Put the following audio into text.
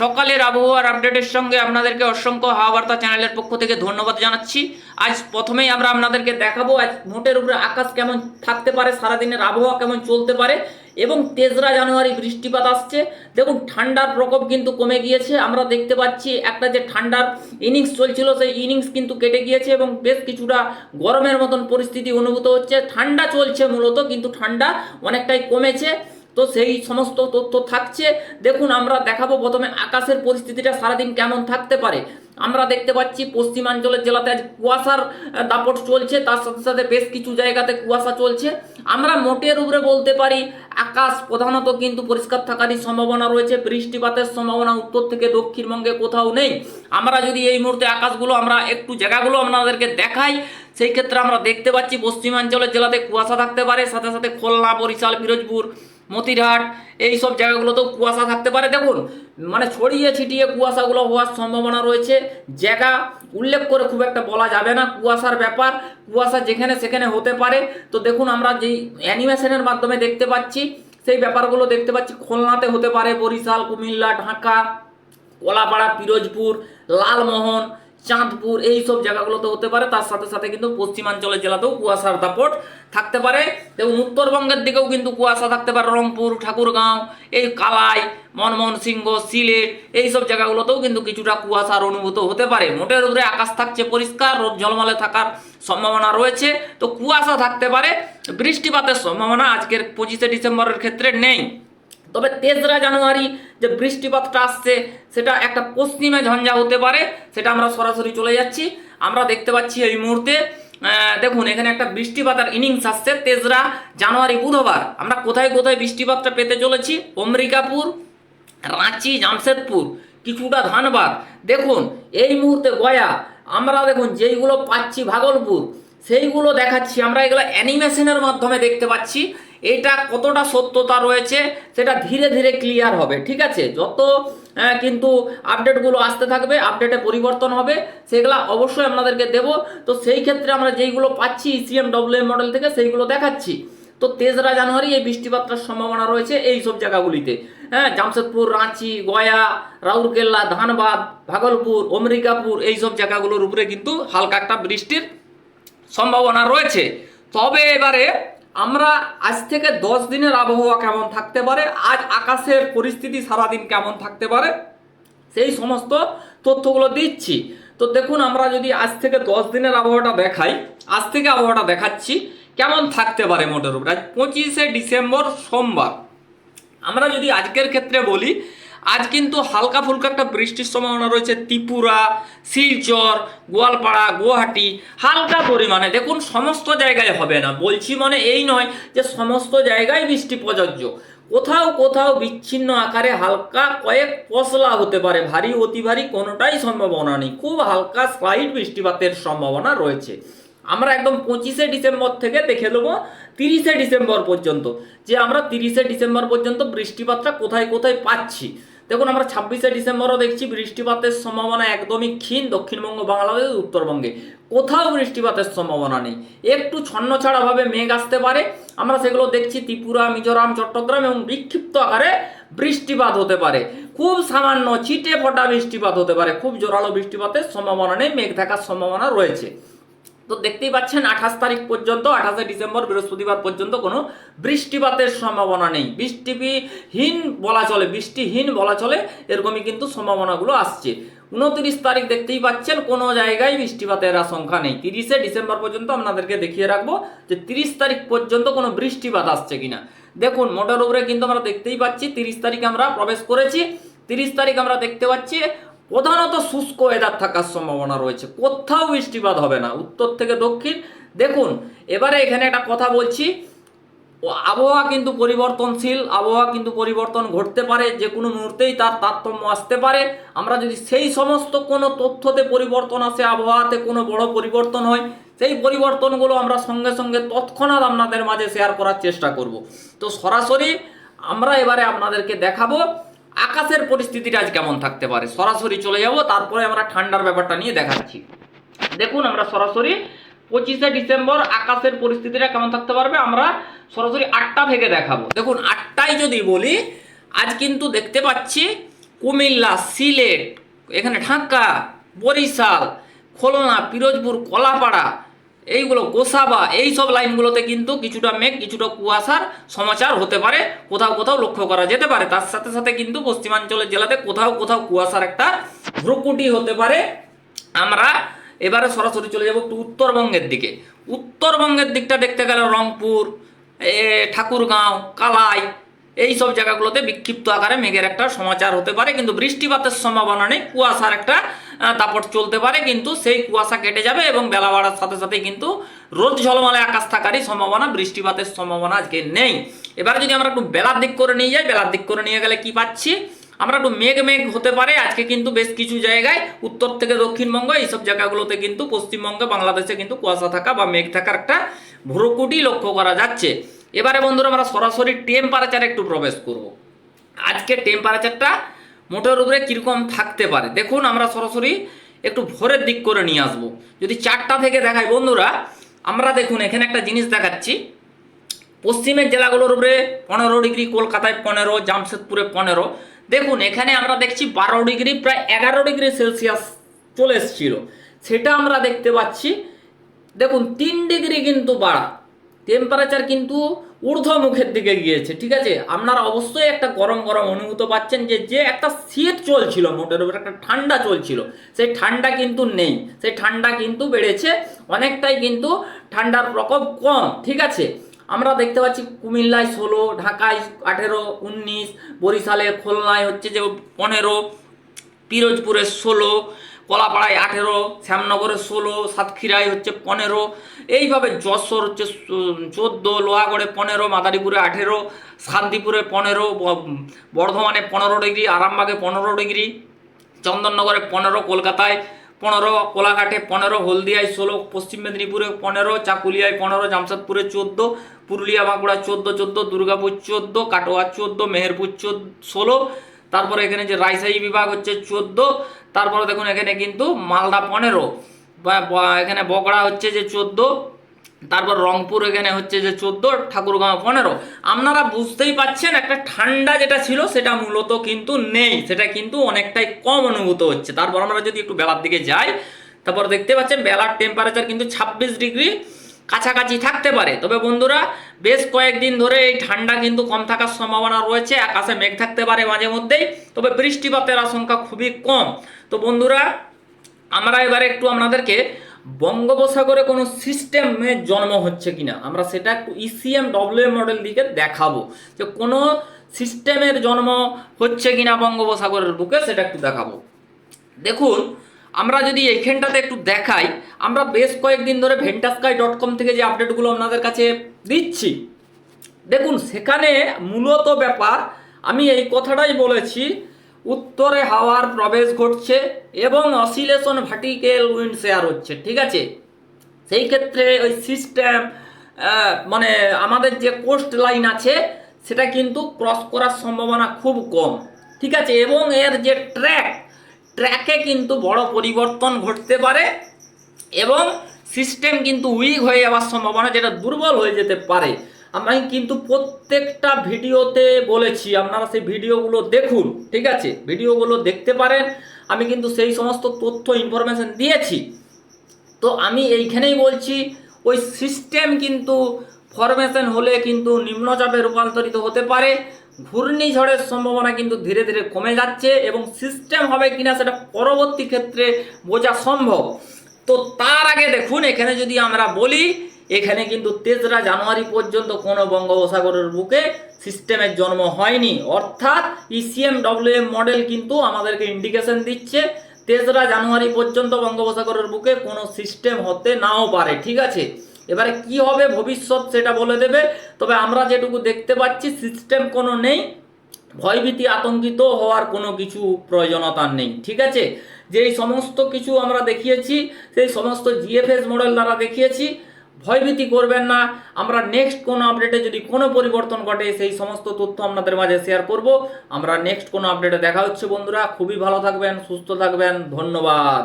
সকালের আবহাওয়ার আপডেটের সঙ্গে আপনাদেরকে অসংখ্য হাওয়া বার্তা চ্যানেলের পক্ষ থেকে ধন্যবাদ জানাচ্ছি। আজ প্রথমেই আমরা আপনাদেরকে দেখাবো আজ মোটের উপরে আকাশ কেমন থাকতে পারে, সারাদিনের আবহাওয়া কেমন চলতে পারে এবং তেসরা জানুয়ারি বৃষ্টিপাত আসছে। দেখুন, ঠান্ডার প্রকোপ কিন্তু কমে গিয়েছে। আমরা দেখতে পাচ্ছি একটা যে ঠান্ডার ইনিংস চলছিল, সেই ইনিংস কিন্তু কেটে গিয়েছে এবং বেশ কিছুটা গরমের মতন পরিস্থিতি অনুভূত হচ্ছে। ঠান্ডা চলছে মূলত, কিন্তু ঠান্ডা অনেকটাই কমেছে। তো সেই সমস্ত তথ্য থাকছে। দেখুন, আমরা দেখাবো প্রথমে আকাশের পরিস্থিতিটা সারাদিন কেমন থাকতে পারে। আমরা দেখতে পাচ্ছি পশ্চিমাঞ্চলের জেলাতে আজ কুয়াশার দাপট চলছে। তার সাথে সাথে বেশ কিছু জায়গাতে কুয়াশা চলছে। আমরা মোটের উপরে বলতে পারি, আকাশ প্রধানত কিন্তু পরিষ্কার থাকারই সম্ভাবনা রয়েছে। বৃষ্টিপাতের সম্ভাবনা উত্তর থেকে দক্ষিণবঙ্গে কোথাও নেই। আমরা যদি এই মুহূর্তে আকাশগুলো, আমরা একটু জায়গাগুলো আপনাদেরকে দেখাই, সেই ক্ষেত্রে আমরা দেখতে পাচ্ছি পশ্চিমাঞ্চলের জেলাতে কুয়াশা থাকতে পারে। সাথে সাথে খুলনা, বরিশাল, পিরোজপুর মতিরহাট, এই সব জায়গাগুলোতেও কুয়াশা থাকতে পারে। দেখুন মানে ছড়িয়ে ছিটিয়ে কুয়াশাগুলো হওয়ার সম্ভাবনা রয়েছে। জায়গা উল্লেখ করে খুব একটা বলা যাবে না কুয়াশার ব্যাপার, কুয়াশা যেখানে সেখানে হতে পারে। তো দেখুন, আমরা যেই অ্যানিমেশনের মাধ্যমে দেখতে পাচ্ছি, সেই ব্যাপারগুলো দেখতে পাচ্ছি। খুলনাতে হতে পারে বরিশাল, কুমিল্লা, ঢাকা, কলাপাড়া, পিরোজপুর, লালমোহন চাঁদপুর, এই সব জায়গাগুলোতে হতে পারে। তার সাথে সাথে কিন্তু পশ্চিমাঞ্চলের জেলাতেও কুয়াশার দাপট থাকতে পারে। এবং উত্তরবঙ্গের দিকেও কিন্তু কুয়াশা থাকতে পারে। রংপুর, ঠাকুরগাঁও, এই কালাই মনমোহন সিংহ সিলেট, এই সব জায়গাগুলোতেও কিন্তু কিছুটা কুয়াশার অনুভূত হতে পারে। মোটের উপরে আকাশ থাকছে পরিষ্কার, রোদ ঝলমলে থাকার সম্ভাবনা রয়েছে। তো কুয়াশা থাকতে পারে। বৃষ্টিপাতের সম্ভাবনা আজকের পঁচিশে ডিসেম্বরের ক্ষেত্রে নেই। তবে তেসরা জানুয়ারি যে বৃষ্টিপাতটা আসছে, সেটা একটা পশ্চিমে ঝঞ্ঝা হতে পারে, সেটা আমরা সরাসরি চলে যাচ্ছি। আমরা দেখতে পাচ্ছি এই মুহূর্তে দেখুন, এখানে একটা বৃষ্টিপাতের ইনিংস আসছে তেসরা জানুয়ারি বুধবার। আমরা কোথায় কোথায় বৃষ্টিপাতটা পেতে চলেছি? অম্বিকাপুর রাঁচি, জামশেদপুর, কিছুটা ধানবাদ। দেখুন, এই মুহূর্তে গয়া, আমরা দেখুন যেইগুলো পাচ্ছি ভাগলপুর, সেইগুলো দেখাচ্ছি। আমরা এগুলো অ্যানিমেশনের মাধ্যমে দেখতে পাচ্ছি। এটা কতটা সত্যতা রয়েছে, সেটা ধীরে ধীরে ক্লিয়ার হবে, ঠিক আছে? যত কিন্তু আপডেটগুলো আসতে থাকবে আপডেটে পরিবর্তন হবে, সেগুলো অবশ্যই আপনাদেরকে দেব। তো সেই ক্ষেত্রে আমরা যেইগুলো পাচ্ছি ইসিএম ডব্লিউ মডেল থেকে, সেইগুলো দেখাচ্ছি। তো তেসরা জানুয়ারি এই বৃষ্টিপাতটার সম্ভাবনা রয়েছে এই সব জায়গাগুলিতে। হ্যাঁ জামশেদপুর, রাঁচি, গয়া, রাউরকেল্লা, ধানবাদ, ভাগলপুর অমরিকাপুর এই সব জায়গাগুলোর উপরে কিন্তু হালকা একটা বৃষ্টির সম্ভাবনা রয়েছে। তবে এবারে আমরা আজ থেকে দশ দিনের আবহাওয়া কেমন থাকতে পারে? আজ আকাশের পরিস্থিতি সারাদিন কেমন থাকতে পারে? সেই সমস্ত তথ্যগুলো দিচ্ছি। তো দেখুন, আমরা যদি আজ থেকে দশ দিনের আবহাওয়াটা দেখাই, আজ থেকে আবহাওয়াটা দেখাচ্ছি, কেমন থাকতে পারে মোটের উপরে? আজ পঁচিশে ডিসেম্বর সোমবার। আমরা যদি আজকের ক্ষেত্রে বলি আজ কিন্তু হালকা ফুলকা একটা বৃষ্টির সম্ভাবনা রয়েছে। ত্রিপুরা, শিলচর, গোয়ালপাড়া, গুয়াহাটি, হালকা পরিমাণে। দেখুন, সমস্ত জায়গায় হবে না। বলছি মানে এই নয় যে সমস্ত জায়গায় বৃষ্টি প্রযোজ্য। কোথাও কোথাও বিচ্ছিন্ন আকারে হালকা কয়েক পশলা হতে পারে। ভারী, অতি ভারী কোনোটাই সম্ভাবনা নেই। খুব হালকা স্লাইড বৃষ্টিপাতের সম্ভাবনা রয়েছে। আমরা একদম পঁচিশে ডিসেম্বর থেকে দেখে নেব তিরিশে ডিসেম্বর পর্যন্ত। যে আমরা তিরিশে ডিসেম্বর পর্যন্ত বৃষ্টিপাতটা কোথায় কোথায় পাচ্ছি। দেখুন, আমরা ছাব্বিশে ডিসেম্বরও দেখছি বৃষ্টিপাতের সম্ভাবনা একদমই ক্ষীণ দক্ষিণবঙ্গ, বাংলাদেশ উত্তরবঙ্গে। কোথাও বৃষ্টিপাতের সম্ভাবনা নেই। একটু ছন্ন ছাড়াভাবে মেঘ আসতে পারে। আমরা সেগুলো দেখছি ত্রিপুরা, মিজোরাম, চট্টগ্রাম এবং বিক্ষিপ্ত আকারে বৃষ্টিপাত হতে পারে। খুব সামান্য ছিটে ফোটা বৃষ্টিপাত হতে পারে। খুব জোরালো বৃষ্টিপাতের সম্ভাবনা নেই, মেঘ থাকার সম্ভাবনা রয়েছে। তো দেখতেই পাচ্ছেন আঠাশ তারিখ পর্যন্ত, আঠাশে ডিসেম্বর, বৃহস্পতিবার পর্যন্ত কোনো বৃষ্টিপাতের সম্ভাবনা নেই। বৃষ্টিহীন বলা চলে, বৃষ্টিহীন বলা চলে, এরকমই কিন্তু সম্ভাবনাগুলো আসছে। উনত্রিশ তারিখ দেখতেই পাচ্ছেন কোনো জায়গায় বৃষ্টিপাতের আশঙ্কা নেই। তিরিশে ডিসেম্বর পর্যন্ত আপনাদেরকে দেখিয়ে রাখব যে তিরিশ তারিখ পর্যন্ত কোনো বৃষ্টিপাত আসছে কিনা। দেখুন, মোটর উপরে কিন্তু আমরা দেখতেই পাচ্ছি, তিরিশ তারিখ আমরা প্রবেশ করেছি। তিরিশ তারিখ আমরা দেখতে পাচ্ছি প্রধানত শুষ্ক ওয়েদার থাকার সম্ভাবনা রয়েছে। কোথাও বৃষ্টিপাত হবে না। উত্তর থেকে দক্ষিণ। দেখুন, এবারে এখানে একটা কথা বলছি। আবহাওয়া কিন্তু পরিবর্তনশীল। আবহাওয়া কিন্তু পরিবর্তন ঘটতে পারে। যে কোনো মুহূর্তেই তার তারতম্য আসতে পারে। আমরা যদি সেই সমস্ত কোনো তথ্যতে পরিবর্তন আসে, আবহাওয়াতে কোনো বড় পরিবর্তন হয়, সেই পরিবর্তনগুলো আমরা সঙ্গে সঙ্গে তৎক্ষণাৎ আপনাদের মাঝে শেয়ার করার চেষ্টা করব। তো সরাসরি আমরা এবারে আপনাদেরকে দেখাবো আকাশের পরিস্থিতিটা আজ কেমন থাকতে পারে? সরাসরি চলে যাব, তারপরে আমরা ঠান্ডার ব্যাপারটা নিয়ে দেখাচ্ছি। দেখুন, আমরা সরাসরি পঁচিশে ডিসেম্বর আকাশের পরিস্থিতিটা কেমন থাকতে পারবে? আমরা সরাসরি আটটা থেকে দেখাবো। দেখুন, আটটায় যদি বলি, আজ কিন্তু দেখতে পাচ্ছি কুমিল্লা, সিলেট, এখানে ঢাকা, বরিশাল, খুলনা, পিরোজপুর, কলাপাড়া এইগুলো গোসাবা এই সব লাইনগুলোতে কিন্তু কিছুটা মেঘ, কিছুটা কুয়াশার সমাচার হতে পারে। কোথাও কোথাও লক্ষ্য করা যেতে পারে। তার সাথে সাথে কিন্তু পশ্চিমাঞ্চলের জেলাতে কোথাও কোথাও কুয়াশার একটা ভ্রুকুটি হতে পারে। আমরা এবারে সরাসরি চলে যাব একটু উত্তরবঙ্গের দিকে। উত্তরবঙ্গের দিকটা দেখতে গেলে রংপুর ঠাকুরগাঁও, কালাই এই সব জায়গাগুলোতে বিক্ষিপ্ত আকারে মেঘের একটা সমাচার হতে পারে, কিন্তু বৃষ্টিপাতের সম্ভাবনা নেই, কুয়াশার একটা দাপট চলতে পারে, কিন্তু সেই কুয়াশা কেটে যাবে এবং বেলা বাড়ার সাথে সাথে কিন্তু রোদ ঝলমলে আকাশ থাকারই সম্ভাবনা, বৃষ্টিপাতের সম্ভাবনা আজকে নেই। এবার যদি আমরা একটু বেলার দিক করে নিয়ে যাই, বেলার দিক করে নিয়ে গেলে কি পাচ্ছি? আমরা একটু মেঘ মেঘ হতে পারে, আজকে কিন্তু বেশ কিছু জায়গায়, উত্তর থেকে দক্ষিণবঙ্গ, এইসব জায়গাগুলোতে কিন্তু পশ্চিমবঙ্গে, বাংলাদেশে কিন্তু কুয়াশা থাকা বা মেঘ থাকার একটা ভ্রুকুটি লক্ষ্য করা যাচ্ছে। এবারে বন্ধুরা আমরা সরাসরি টেম্পারেচারে একটু প্রবেশ করব। আজকে টেম্পারেচারটা মোটের উপরে কীরকম থাকতে পারে? দেখুন, আমরা সরাসরি একটু ভোরের দিক করে নিয়ে আসব। যদি চারটা থেকে দেখাই, বন্ধুরা, আমরা দেখুন, এখানে একটা জিনিস দেখাচ্ছি। পশ্চিমের জেলাগুলোর উপরে পনেরো ডিগ্রি, কলকাতায় পনেরো, জামশেদপুরে পনেরো। দেখুন, এখানে আমরা দেখছি বারো ডিগ্রি, প্রায় এগারো ডিগ্রি সেলসিয়াস চলে এসেছিল। সেটা আমরা দেখতে পাচ্ছি। দেখুন, তিন ডিগ্রি কিন্তু বাড়া। টেম্পারেচার কিন্তু ঊর্ধ্বমুখের দিকে গিয়েছে, ঠিক আছে? আপনারা অবশ্যই একটা গরম গরম অনুভূত পাচ্ছেন যে যে একটা শীত চলছিল, মোটের উপর একটা ঠান্ডা চলছিল। সেই ঠান্ডা কিন্তু নেই, সেই ঠান্ডা কিন্তু বেড়েছে, অনেকটাই কিন্তু ঠান্ডার প্রকোপ কম, ঠিক আছে? আমরা দেখতে পাচ্ছি কুমিল্লায় ষোলো, ঢাকায় আঠেরো, উনিশ, বরিশালে, খুলনায় হচ্ছে যে পনেরো, পিরোজপুরে ষোলো কলাপাড়ায় আঠেরো, শ্যামনগরে ষোলো, সাতক্ষীরায় হচ্ছে পনেরো। এইভাবে যশোর হচ্ছে চোদ্দ, লোহাগড়ে পনেরো, মাদারীপুরে আঠেরো, শান্তিপুরে পনেরো বর্ধমানে পনেরো ডিগ্রি, আরামবাগে পনেরো ডিগ্রি, চন্দননগরে পনেরো, কলকাতায় পনেরো, কোলাঘাটে পনেরো, হলদিয়ায় ষোলো, পশ্চিম মেদিনীপুরে পনেরো, চাকুলিয়ায় পনেরো, জামশেদপুরে চোদ্দ, পুরুলিয়া, বাঁকুড়া চোদ্দ চোদ্দ, দুর্গাপুর চোদ্দ, কাটোয়া চোদ্দ, মেহেরপুর চোদ্দ, ষোলো তারপরে এখানে যে রাজশাহী বিভাগ হচ্ছে চোদ্দ, তারপরে দেখুন এখানে কিন্তু মালদা পনেরো এখানে বগড়া হচ্ছে যে চোদ্দ, তারপর রংপুর এখানে হচ্ছে যে চোদ্দ, ঠাকুরগাঁও পনেরো। আপনারা বুঝতেই পাচ্ছেন একটা ঠান্ডা যেটা ছিল, সেটা মূলত কিন্তু নেই, সেটা কিন্তু অনেকটাই কম অনুভূত হচ্ছে। তারপর আমরা যদি একটু বেলার দিকে যাই, তারপর দেখতে পাচ্ছেন বেলার টেম্পারেচার কিন্তু ছাব্বিশ ডিগ্রি কাছাকাছি থাকতে পারে। তবে বন্ধুরা, বেশ কয়েকদিন ধরে এই ঠান্ডা কিন্তু কম থাকার সম্ভাবনা রয়েছে, আকাশে মেঘ থাকতে পারে মাঝে মধ্যেই, তবে বৃষ্টিপাতের আশঙ্কা খুবই কম। তো বন্ধুরা, আমরা এবারে একটু আপনাদেরকে বঙ্গোপসাগরে কোনো সিস্টেমের জন্ম হচ্ছে কিনা, আমরা সেটা একটু ইসিএম ডব্লিউএম মডেল দিকে দেখাবো। যে কোনো সিস্টেমের জন্ম হচ্ছে কিনা বঙ্গোপসাগরের বুকে, সেটা একটু দেখাবো। দেখুন আমরা যদি এইখানটাতে একটু দেখাই, আমরা বেশ কয়েকদিন ধরে ভেন্টাস্কাই ডট কম থেকে যে আপডেটগুলো আপনাদের কাছে দিচ্ছি। দেখুন, সেখানে মূলত ব্যাপার, আমি এই কথাটাই বলেছি, উত্তরে হাওয়ার প্রবেশ ঘটছে এবং অসিলেশন ভার্টিক্যাল উইন্ড শেয়ার হচ্ছে, ঠিক আছে? সেই ক্ষেত্রে ওই সিস্টেম মানে আমাদের যে কোস্ট লাইন আছে, সেটা কিন্তু ক্রস করার সম্ভাবনা খুব কম, ঠিক আছে? এবং এর যে ট্র্যাক ট্র্যাকে কিন্তু বড় পরিবর্তন ঘটতে পারে এবং সিস্টেম কিন্তু উইক হয়ে যাওয়ার সম্ভাবনা যেটা দুর্বল হয়ে যেতে পারে। আমি কিন্তু প্রত্যেকটা ভিডিওতে বলেছি, আপনারা সেই ভিডিওগুলো দেখুন, ঠিক আছে? ভিডিওগুলো দেখতে পারেন। আমি কিন্তু সেই সমস্ত তথ্য ইনফরমেশন দিয়েছি। তো আমি এইখানেই বলছি, ওই সিস্টেম কিন্তু ফরমেশন হলে কিন্তু নিম্নচাপে রূপান্তরিত হতে পারে। ঘূর্ণিঝড়ের সম্ভাবনা কিন্তু ধীরে ধীরে কমে যাচ্ছে এবং সিস্টেম হবে কিনা সেটা পরবর্তী ক্ষেত্রে বোঝা সম্ভব। তো তার আগে দেখুন, এখানে যদি আমরা বলি, এখানে কিন্তু তেসরা জানুয়ারি পর্যন্ত কোনো বঙ্গোপসাগরের বুকে সিস্টেমের জন্ম হয়নি। অর্থাৎ ইসিএম ডব্লিউএম মডেল কিন্তু আমাদেরকে ইন্ডিকেশন দিচ্ছে, তেসরা জানুয়ারি পর্যন্ত বঙ্গোপসাগরের বুকে কোনো সিস্টেম হতে নাও পারে, ঠিক আছে? এবারে কি হবে ভবিষ্যৎ সেটা বলে দেবে, তবে আমরা যেটুকু দেখতে পাচ্ছি সিস্টেম কোনো নেই, ভয়ভীতি আতঙ্কিত হওয়ার কোনো কিছু প্রয়োজনতা নেই, ঠিক আছে? যেই সমস্ত কিছু আমরা দেখিয়েছি, সেই সমস্ত জিএফএস মডেল দ্বারা দেখিয়েছি, ভয়ভীতি করবেন না, আমরা নেক্সট কোনো আপডেটে যদি কোনো পরিবর্তন ঘটে, সেই সমস্ত তথ্য আপনাদের মাঝে শেয়ার করব। আমরা নেক্সট কোনো আপডেটে দেখা হচ্ছে, বন্ধুরা। খুবই ভালো থাকবেন, সুস্থ থাকবেন, ধন্যবাদ।